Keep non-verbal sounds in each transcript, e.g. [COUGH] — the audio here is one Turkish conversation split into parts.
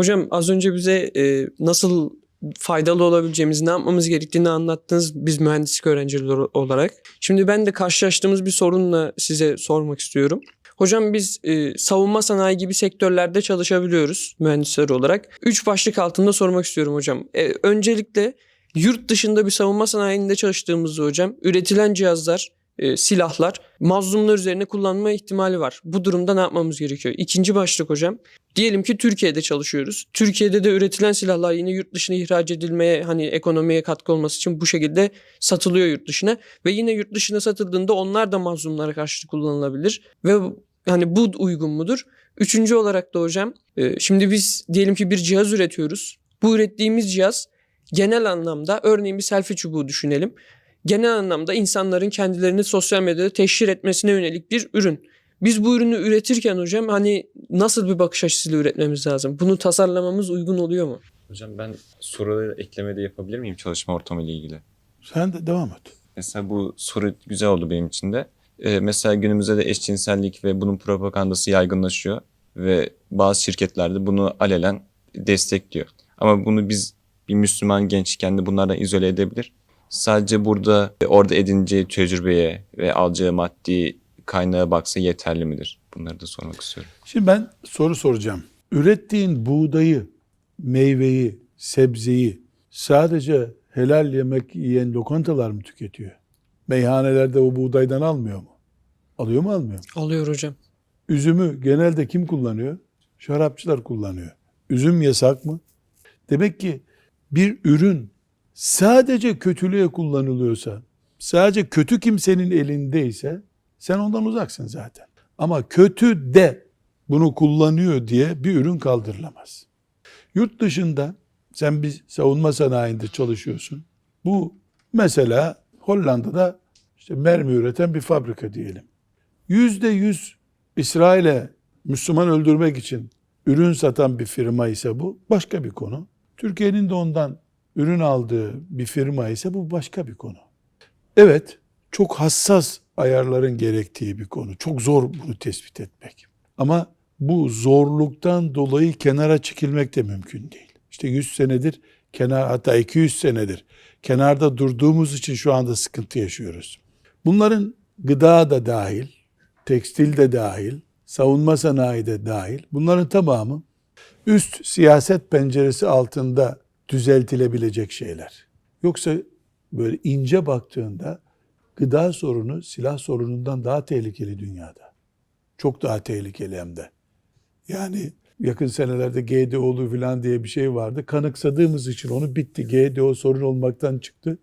Hocam az önce bize e, nasıl faydalı olabileceğimizi, ne yapmamız gerektiğini anlattınız biz mühendislik öğrencileri olarak. Şimdi ben de karşılaştığımız bir sorunla size sormak istiyorum. Hocam biz e, savunma sanayi gibi sektörlerde çalışabiliyoruz mühendisler olarak. Üç başlık altında sormak istiyorum hocam. E, öncelikle yurt dışında bir savunma sanayinde çalıştığımızda hocam üretilen cihazlar, e, silahlar mazlumlar üzerine kullanma ihtimali var. Bu durumda ne yapmamız gerekiyor? İkinci başlık hocam. Diyelim ki Türkiye'de çalışıyoruz. Türkiye'de de üretilen silahlar yine yurt dışına ihraç edilmeye hani ekonomiye katkı olması için bu şekilde satılıyor yurt dışına ve yine yurt dışına satıldığında onlar da mazlumlara karşı kullanılabilir ve hani bu uygun mudur? Üçüncü olarak da hocam e, şimdi biz diyelim ki bir cihaz üretiyoruz. Bu ürettiğimiz cihaz genel anlamda örneğin bir selfie çubuğu düşünelim. Genel anlamda insanların kendilerini sosyal medyada teşhir etmesine yönelik bir ürün. Biz bu ürünü üretirken hocam hani nasıl bir bakış açısıyla üretmemiz lazım? Bunu tasarlamamız uygun oluyor mu? Hocam ben soruları eklemede yapabilir miyim çalışma ortamı ile ilgili? Sen de devam et. Mesela bu soru güzel oldu benim için de. Ee, mesela günümüzde de eşcinsellik ve bunun propagandası yaygınlaşıyor ve bazı şirketlerde bunu alelen destekliyor. Ama bunu biz bir Müslüman gençken de bunlardan izole edebilir. Sadece burada orada edineceği tecrübeye ve alacağı maddi kaynağa baksa yeterli midir? Bunları da sormak istiyorum. Şimdi ben soru soracağım. Ürettiğin buğdayı, meyveyi, sebzeyi sadece helal yemek yiyen lokantalar mı tüketiyor? Meyhanelerde o buğdaydan almıyor mu? Alıyor mu almıyor mu? Alıyor hocam. Üzümü genelde kim kullanıyor? Şarapçılar kullanıyor. Üzüm yasak mı? Demek ki bir ürün sadece kötülüğe kullanılıyorsa, sadece kötü kimsenin elindeyse sen ondan uzaksın zaten. Ama kötü de bunu kullanıyor diye bir ürün kaldırılamaz. Yurt dışında sen bir savunma sanayinde çalışıyorsun. Bu mesela Hollanda'da işte mermi üreten bir fabrika diyelim. Yüzde yüz İsrail'e Müslüman öldürmek için ürün satan bir firma ise bu başka bir konu. Türkiye'nin de ondan ürün aldığı bir firma ise bu başka bir konu. Evet, çok hassas ayarların gerektiği bir konu. Çok zor bunu tespit etmek. Ama bu zorluktan dolayı kenara çekilmek de mümkün değil. İşte 100 senedir kenar hatta 200 senedir kenarda durduğumuz için şu anda sıkıntı yaşıyoruz. Bunların gıda da dahil, tekstil de dahil, savunma sanayi de dahil. Bunların tamamı üst siyaset penceresi altında düzeltilebilecek şeyler. Yoksa böyle ince baktığında gıda sorunu silah sorunundan daha tehlikeli dünyada. Çok daha tehlikeli hem de. Yani yakın senelerde GDO'lu falan diye bir şey vardı. Kanıksadığımız için onu bitti. GDO sorun olmaktan çıktı.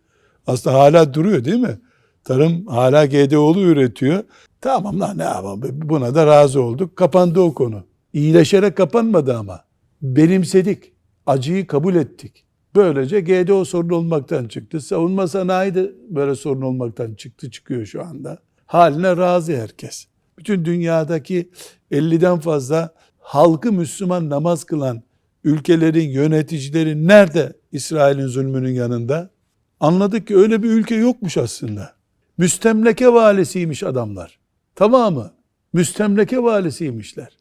Aslında hala duruyor değil mi? Tarım hala GDO'lu üretiyor. Tamam lan ne yapalım buna da razı olduk. Kapandı o konu. İyileşerek kapanmadı ama. Benimsedik. Acıyı kabul ettik. Böylece GDO sorun olmaktan çıktı. Savunma sanayi de böyle sorun olmaktan çıktı çıkıyor şu anda. Haline razı herkes. Bütün dünyadaki 50'den fazla halkı Müslüman namaz kılan ülkelerin yöneticileri nerede İsrail'in zulmünün yanında? Anladık ki öyle bir ülke yokmuş aslında. Müstemleke valisiymiş adamlar. Tamamı müstemleke valisiymişler.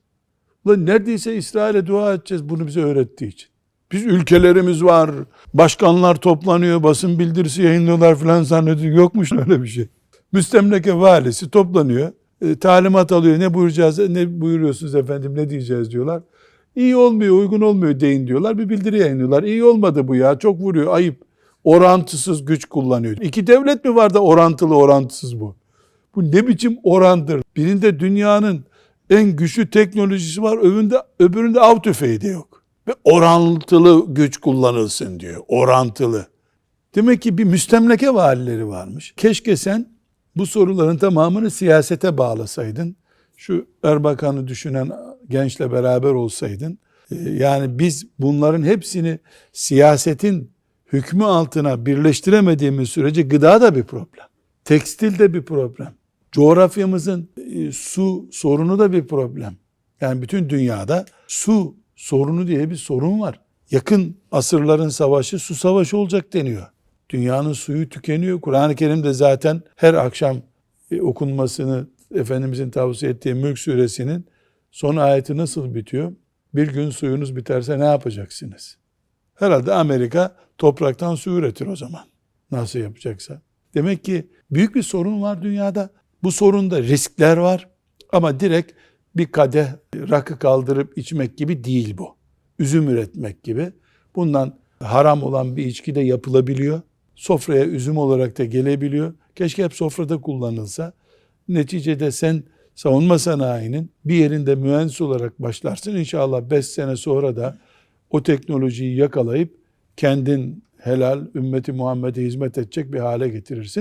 Ulan neredeyse İsrail'e dua edeceğiz bunu bize öğrettiği için. Biz ülkelerimiz var, başkanlar toplanıyor, basın bildirisi yayınlıyorlar falan zannediyor. Yokmuş [LAUGHS] öyle bir şey. Müstemleke valisi toplanıyor, e, talimat alıyor. Ne buyuracağız, ne buyuruyorsunuz efendim, ne diyeceğiz diyorlar. İyi olmuyor, uygun olmuyor deyin diyorlar. Bir bildiri yayınlıyorlar. İyi olmadı bu ya, çok vuruyor, ayıp. Orantısız güç kullanıyor. İki devlet mi var da orantılı orantısız bu? Bu ne biçim orandır? Birinde dünyanın en güçlü teknolojisi var, öbüründe, öbüründe av tüfeği de yok. Ve orantılı güç kullanılsın diyor. Orantılı. Demek ki bir müstemleke valileri varmış. Keşke sen bu soruların tamamını siyasete bağlasaydın. Şu Erbakan'ı düşünen gençle beraber olsaydın. Ee, Yani biz bunların hepsini siyasetin hükmü altına birleştiremediğimiz sürece gıda da bir problem. Tekstil de bir problem. Coğrafyamızın e, su sorunu da bir problem. Yani bütün dünyada su sorunu diye bir sorun var. Yakın asırların savaşı su savaşı olacak deniyor. Dünyanın suyu tükeniyor. Kur'an-ı Kerim'de zaten her akşam e, okunmasını Efendimizin tavsiye ettiği Mülk suresinin son ayeti nasıl bitiyor? Bir gün suyunuz biterse ne yapacaksınız? Herhalde Amerika topraktan su üretir o zaman. Nasıl yapacaksa. Demek ki büyük bir sorun var dünyada. Bu sorunda riskler var ama direkt bir kadeh rakı kaldırıp içmek gibi değil bu. Üzüm üretmek gibi. Bundan haram olan bir içki de yapılabiliyor. Sofraya üzüm olarak da gelebiliyor. Keşke hep sofrada kullanılsa. Neticede sen savunma sanayinin bir yerinde mühendis olarak başlarsın. İnşallah 5 sene sonra da o teknolojiyi yakalayıp kendin helal ümmeti Muhammed'e hizmet edecek bir hale getirirsin.